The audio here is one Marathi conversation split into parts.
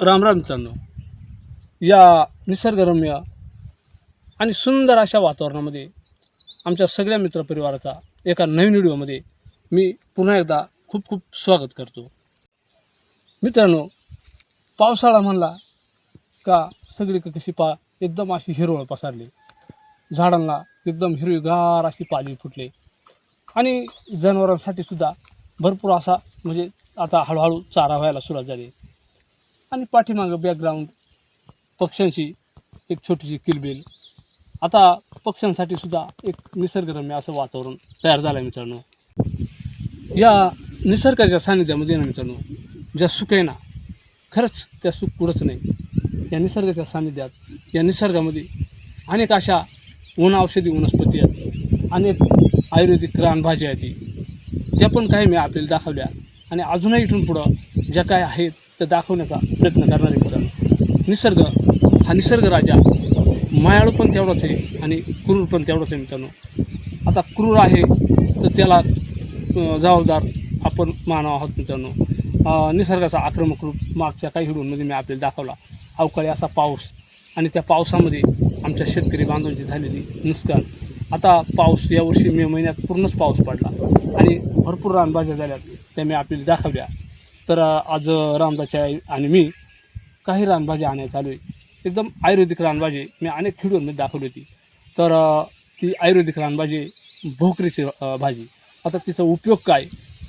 रामराम मित्रांनो. या निसर्गरम्य आणि सुंदर अशा वातावरणामध्ये आमच्या सगळ्या मित्रपरिवाराचा एका नवीन व्हिडिओमध्ये मी पुन्हा एकदा खूप खूप स्वागत करतो. मित्रांनो पावसाळा म्हणला का सगळीकडे कशी पा एकदम अशी हिरवळ पसरली. झाडांना एकदम हिरवीगार अशी पाली फुटले. आणि जनावरांसाठी सुद्धा भरपूर असा म्हणजे आता हळूहळू चारा व्हायला सुरुवात झाली. आणि पाठीमागं बॅकग्राऊंड पक्ष्यांशी एक छोटीशी किलबिल. आता पक्ष्यांसाठी सुद्धा एक निसर्गरम्य असं वातावरण तयार झालं आहे मित्रांनो. या निसर्गाच्या सानिध्यामध्ये ना मित्रांनो ज्या सुख आहे ना खरंच त्या सुख कुठंच नाही. या निसर्गाच्या सानिध्यात या निसर्गामध्ये अनेक अशा वन औषधी वनस्पती आहेत अनेक आयुर्वेदिक रानभाज्या आहेत ती ज्या पण काही मी आपल्याला दाखवल्या आणि अजूनही इथून पुढं ज्या काय आहेत तर दाखवण्याचा प्रयत्न करणार आहे मित्रांनो. निसर्ग हा निसर्ग राजा. मायाळू पण तेवढाच आहे आणि क्रूर पण तेवढाच आहे मित्रांनो. आता क्रूर आहे तर त्याला जबाबदार आपण मानव आहोत मित्रांनो. निसर्गाचा आक्रमक रूप मागच्या काही व्हिडिओमध्ये मी आपल्याला दाखवला. अवकाळी असा पाऊस आणि त्या पावसामध्ये आमच्या शेतकरी बांधवांची झालेली नुकसान. आता पाऊस यावर्षी मे महिन्यात पूर्णच पाऊस पडला आणि भरपूर रानभाज्या झाल्यात त्या मी आपल्याला दाखवल्या. तर आज रामदाच्या आई आणि मी काही रानभाजी आणायला आलो आहे. एकदम आयुर्वेदिक रानभाजी मी अनेक व्हिडिओमध्ये दाखवली होती. तर ती आयुर्वेदिक रानभाजी भोकरीची भाजी. आता तिचा उपयोग काय?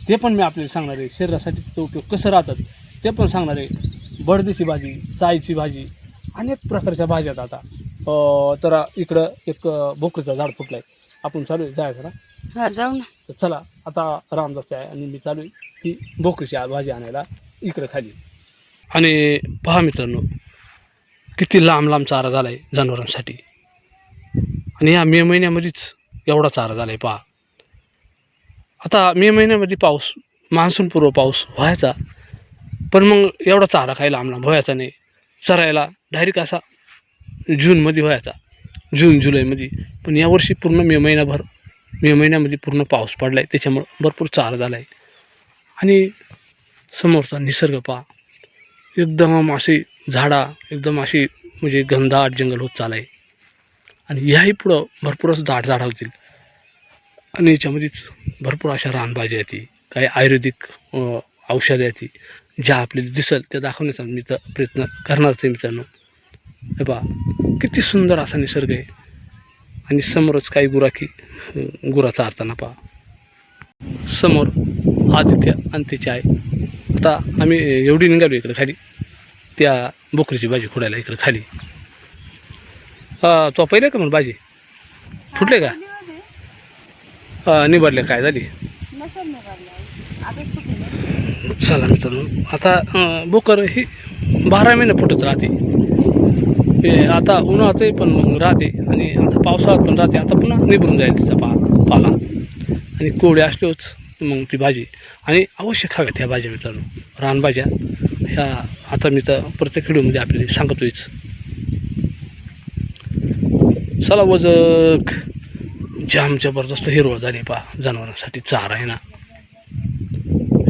ते पण मी आपल्याला सांगणार आहे. शरीरासाठी तिचा उपयोग कसं राहतात ते पण सांगणार आहे. बडदीची भाजी चायची भाजी अनेक प्रकारच्या भाज्या आता. तर इकडं एक भोकरीचं झाड फुटलं आहे आपण चालू आहे जायचं ना? हा जाऊ ना. तर चला आता रामदास आहे आणि मी चालू आहे. ती भोकरीची भाजी आणायला इकडे खाली. आणि पहा मित्रांनो किती लांब लांब चारा झाला आहे जनावरांसाठी. आणि या मे महिन्यामध्येच एवढा चारा झाला आहे पहा. आता मे महिन्यामध्ये पाऊस मान्सूनपूर्व पाऊस व्हायचा पण मग एवढा चारा काही लांब लांब व्हायचा नाही. चरायला डायरेक्ट असा जूनमध्ये व्हायचा. जून जुलैमध्ये. पण यावर्षी पूर्ण मे महिनाभर मे महिन्यामध्ये पूर्ण पाऊस पडला आहे त्याच्यामुळं भरपूर चारा झाला आहे आणि समोरचा निसर्ग पहा. एकदम अशी झाडा एकदम अशी म्हणजे घनदाट जंगल होत चाललं आहे आणि याही पुढं भरपूरच दाट झाडं होतील. आणि याच्यामध्येच भरपूर अशा रानभाज्या येते काही आयुर्वेदिक औषधं येते ज्या आपल्याला दिसेल त्या दाखवण्याचा मी तर प्रयत्न करणारच आहे मित्रांनो. हे पहा किती सुंदर असा निसर्ग आहे. आणि समोरच काही गुराखी अं, गुरा चारताना पहा. समोर आदित्य आणि त्याची आई. आता आम्ही एवढी निघालो इकडे खाली. त्या बोकरीची भाजी खोडायला इकडे खाली. तो पहिले का मग भाजी? फुटले का? हा, निवडले काय झाली? चला मित्रांनो आता बोकर ही बारा महिने फुटत राहते. हे आता उन्हाळ्यातही पण मग राहते आणि आता पावसाळ्यात पण राहते. आता पुन्हा निभरून जाईल तिचा पा पाला. आणि कोवळे असल्याच मग ती भाजी. आणि अवश्य खाव्यात ह्या भाज्या मित्रांनो. रानभाज्या ह्या आता मी तर प्रत्येक व्हिडिओमध्ये आपल्याला सांगतोयच. चला वजक. जाम जबरदस्त हिरवळ झाली पा जनावरांसाठी. चारा आहे ना.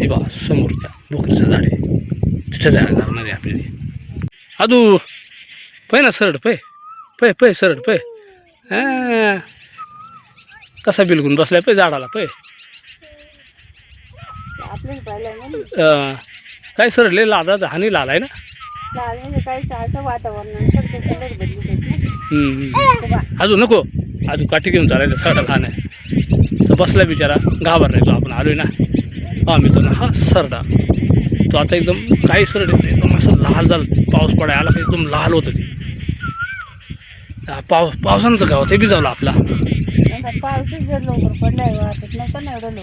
हे बा समोरच्या बोकरीचं झाड. आहे तिथं जायला लागणार आहे आपल्याला. अदू! पै ना सरळ पै. पै पै सरळ पै. हा. कसा बिलगून बसलाय पै झाडाला पै. आपल्याला पाहिलं म्हणून अं, काय सरळ लय लादाचा हानी लालाय ना? अजून नको. अजून काठी घेऊन चालायचं सरडा लहान आहे. तर बसला बिचारा घाबरलाय तो आपण आलोय ना? हा मी तो ना हा सरडा तो आता एकदम काही सरड येतो एकदम असं लाल झालं पाऊस पडाय आला की एकदम लाल होतं ते. पाऊस पावसानं गाव ते भिजावलं आपला. पाऊसच जर लवकर वाटत एवढं.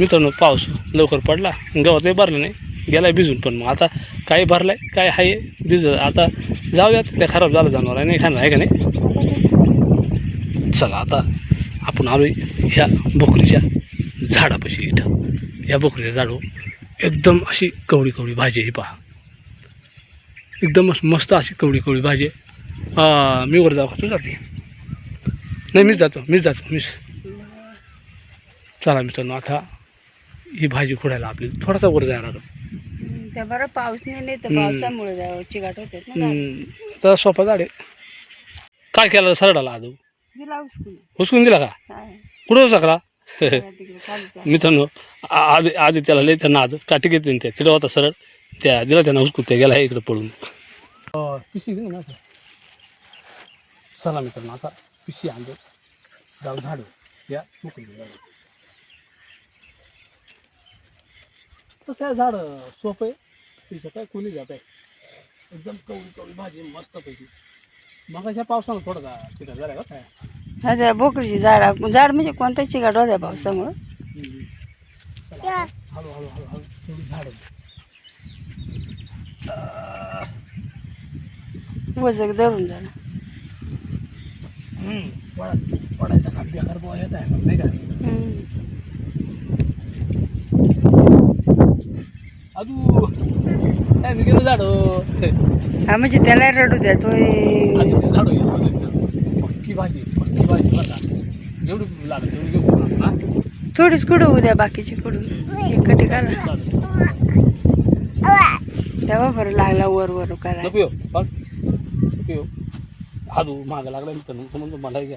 मित्रांनो पाऊस लवकर पडला. गवतही भरलं नाही. गेलाय भिजून पण मग. आता काही भरलाय काय आहे भिज आता जाऊयात. ते खराब झालं जनावर नाही खाणार आहे का नाही? चला आता आपण आलोय ह्या बोकरीच्या झाडापाशी इथं. या बोकरीच्या झाडू एकदम अशी कवळी कवळी भाजी आहे ही पहा. एकदमच मस्त अशी कवळी कवळी भाजी आहे. हा, मी वर जाऊ का? तू जाते. नाही मीच जातो मीच जातो मीच. चला मित्रांनो आता ही भाजी खोडायला आपली थोडासा वर जायला लागेल. त्या बरं पाऊस नाही नाही तर. पावसामुळे सोपा झाड आहे. काय केलं सरडाला आदू दिला उचकून. हुसकून दिला का? हा. कुठं सकला. मित्रांनो आज आज त्याला लय त्यांना आज काठी घेतली त्या तिला होता सरळ. त्या दिला त्यांना हुसकून त्या गेला इकडे पडून पिशी घेऊन चला मित्रांनो आता पिशी आणतो जाऊ झाड या मोकळी तसं आहे झाड सोपं आहे. तिचं काय कोणी जात आहे? एकदम कवळी कवळी भाजी मस्त पैकी. मगाच्या पावसानं थोडा तिथं झाला का? काय हा त्या बोकडीची झाड झाड म्हणजे कोणत्या चिकाट होत्या पावसामुळं? हळू हळू हळू हळू. थोडी झाड वजक धरून झालं. पडायचा का बेकार बुवा येत आहे नाही का अजू काय मी गेलो झाड हा म्हणजे त्याला रडू द्या तो झाड पक्की भाजी पक्की भाजी बघा का जेवढी लागत तेवढी घेऊ हा थोडीच कुठं उद्या बाकीची कुठून? एक ठिकाणा तेव्हा बरं लागला वर वर करायला नको येऊ. हादू मागं लागला मी तर म्हणतो मला घ्या.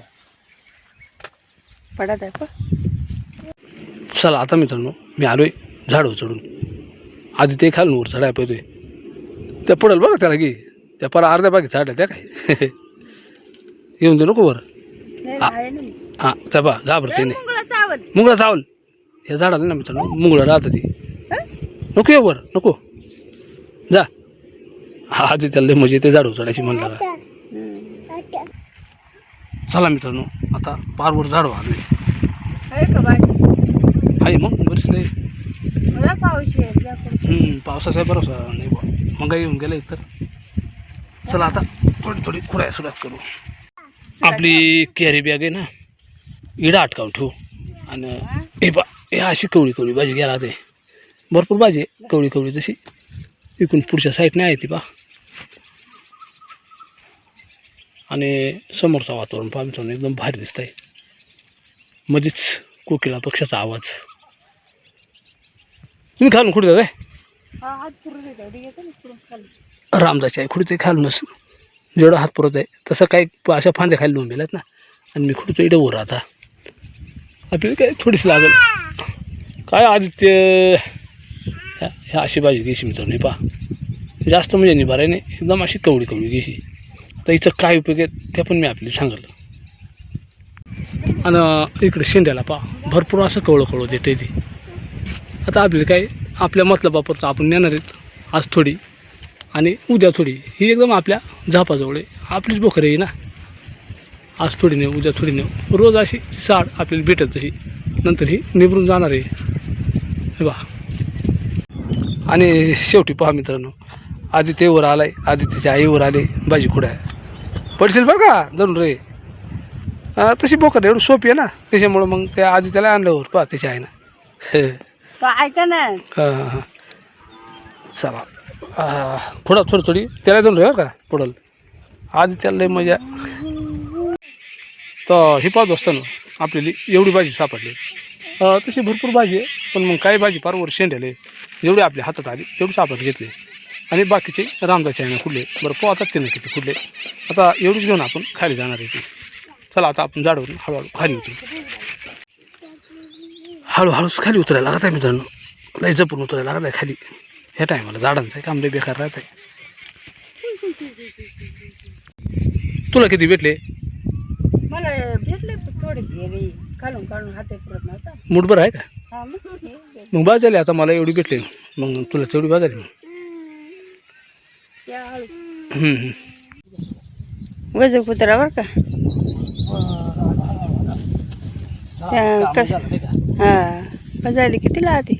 पडत आहे पण. चला आता मित्रांनो मी आलोय झाडवर चढून. आधी ते खालून वर चढाय पाहिजे. त्या पडेल बघा त्याला की त्या पर अर्ध्या बागी चढल्या त्या काय येऊन दे नको वर. आहे. हां त्या बा घाबरते नाही मुंगळा चावल. या झाडाला ना मित्रांनो मुंगळं राहतं ती. नको ये वर नको. जा. हा आधी त्याला मजा येते झाडवर चढायची म्हणलं का? चला मित्रांनो आता पारवर झाडवर आलोय आहे का भाजी आहे मग बरीच पाऊस. हम्म, पावसाचा भरोसा नाही बा मग येऊन गेलं तर चला आता थोडी थोडी खुडाय सुरुवात करू. आपली कॅरी बॅग आहे ना इडा अटकावून ठेवू. आणि हे बा हे अशी कवळी कवळी भाजी घ्यायला ते भरपूर भाजी आहे कवळी कवळी तशी. इकडून पुढच्या साईडने आहे ती बा आणि समोरचा वातावरण पहा मित्रांनो एकदम भारी दिसत आहे मध्येच कोकिळा पक्षाचा आवाज. तुम्ही खालून खुडता आहे रामदाची आहे खुडते खालूनच जेवढा हात पुरत आहे तसं काही अशा फांद्या खाली लोंबेल आहेत ना. आणि मी खुडतो इकडे वर आता आपल्याला काय थोडीशी लागेल. काय आदित्य ह्या अशी भाजी घ्यायची मित्रांनो पा जास्त म्हणजे निभार आहे नाही. एकदम अशी कवडी कवडी घ्यायची. तर हिचं काय उपयोग आहे ते पण मी आपल्याला सांगितलं आणि इकडे शेंड्याला पा भरपूर असं कवळं कवळं देते ते. आता आपल्याला काय आपल्या मतलबापुरतं आपण नेणार आहेत आज थोडी आणि उद्या थोडी. ही एकदम आपल्या झापाजवळ आहे. आपलीच बोखर आहे ना. आज थोडी नेऊ उद्या थोडी नेऊ. रोज अशी साड आपल्याला भेटत तशी नंतर ही निभरून जाणार आहे. बा आणि शेवटी पहा मित्रांनो आधी आला आहे आदित्यच्या आधी त्याच्या आईवर आले भाजी आहे? पडशील बरं का? धरून रे. तशी बोकर एवढी सोपी आहे ना? त्याच्यामुळं मग त्या आधी त्याला आणल्यावर पहा त्याच्या आईनं. हे. तो ऐका ना. हां हां चला. थोडा थोडी थोडी. त्याला दोन रे बरं का पडल आज त्याला मजा. तर हे पाहत असताना आपल्याला एवढी भाजी सापडली. तशी भरपूर भाजी आहे पण मग काही भाजी फार वर शेंड्याले जेवढी आपल्या हातात आली तेवढी सापड घेतली. आणि बाकीचे रामदाचे आहे खुडले बरं पोहतात ते नाही किती? खुडले आता एवढीच घेऊन आपण खाली जाणार आहे ती. चला आता आपण झाडावरून हळूहळू खाली उतरू. हळूहळूच खाली उतरायला लागत आहे मित्रांनो. लय जपून उतरायला लागत आहे खाली. ह्या टायमाला झाडांचं आहे काम लय बेकार राहत आहे. तुला किती भेटले? मला भेटले थोडेसे रे खालून काढून हात पुरत नव्हता. मुठभर आहे का? हा मग झाली आता मला एवढी भेटली. मग तुला तेवढी बाद झाली मग या हळू. कुत्रा का त्या कस हा पण झाली किती लावते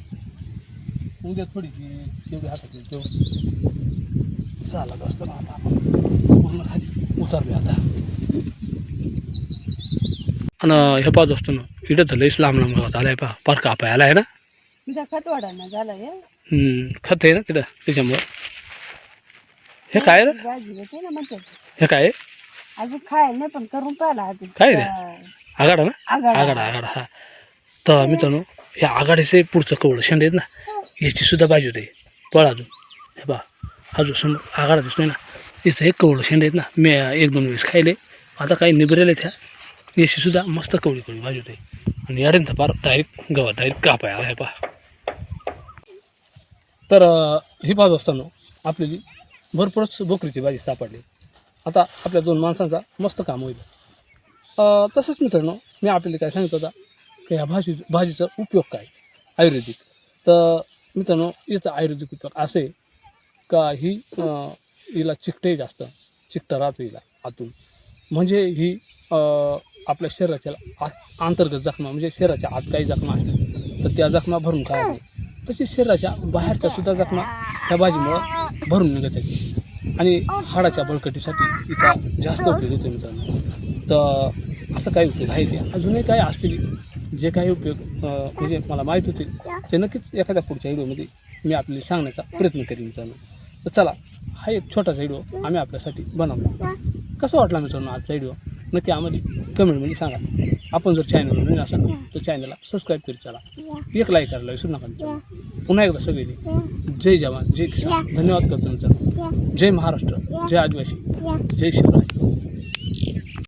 उद्या थोडी चालत ना आता पूर्ण खाली आता आणि हे पाहत असतो ना इथं तर इस्लाम लांब लांब गावात आलाय पा पार कापाय आला आहे ना खत वाढाना झाला हे खत आहे ना तिथं त्याच्यामुळं हे काय रे? भाजी होते ना म्हणते हे काय? अजून खायला नाही पण करून पाहिला अजून काय रे? आगाडा ना. आगाडा. आगाडा हा. तर मित्रांनो ह्या आघाडीचे पुढचं कवळं शेंड आहेत ना याची सुद्धा भाजी होते. पळ अजून. हे हा जो समोर आगाडा दिसतोय ना. इथं एक कवळं शेंड आहेत ना मी एक दोन वेळेस खायले. आता काही निबरेले त्या याशी सुद्धा मस्त कवळी कवळी भाजी होते. आणि याड्यांचा पार डायरेक्ट गवत डायरेक्ट कापाय. आला आहे पहा. तर अं, ही भाजी असताना आपल्याली भरपूरच बोकरीची भाजी सापडली. आता आपल्या दोन माणसांचा मस्त काम होईल. तसंच मित्रांनो मी आपल्याला काय सांगितलं होता की ह्या भाजी भाजीचा उपयोग काय? आयुर्वेदिक. तर मित्रांनो याचा आयुर्वेदिक उपयोग असे का ही हिला चिकटही जास्त चिकटा राहतो हिला आतून. म्हणजे ही आपल्या शरीराच्या आत अंतर्गत जखमा म्हणजे शरीराच्या आत काही जखमा असतील तर त्या जखमा भरून काढते तशीच शरीराच्या बाहेरच्या सुद्धा जखमा त्या भाजीमुळं भरून निघत आहे. आणि हाडाच्या बळकटीसाठी तिचा जास्त उपयोग होतो मित्रांनो. तर असं काही उपयोग आहे ते. अजूनही काही असतील जे काही उपयोग म्हणजे मला माहीत होतील ते नक्कीच एखाद्या पुढच्या व्हिडिओमध्ये मी आपल्याला सांगण्याचा प्रयत्न करेन मित्रांनो. तर चला हा एक छोटासा व्हिडिओ आम्ही आपल्यासाठी बनवला कसा वाटला मित्रांनो आजचा व्हिडिओ? नक्की आम्हाला कमेंटमध्ये सांगा. आपण जर चॅनल नवीन असाल तर चॅनलला सबस्क्राईब करीत चला. एक लाईक करायला विसरू नका. मित्रांनो पुन्हा एकदा सगळे जय जवान जय किसान. धन्यवाद करतो मित्रांनो. जय महाराष्ट्र जय आदिवासी जय शिवराय.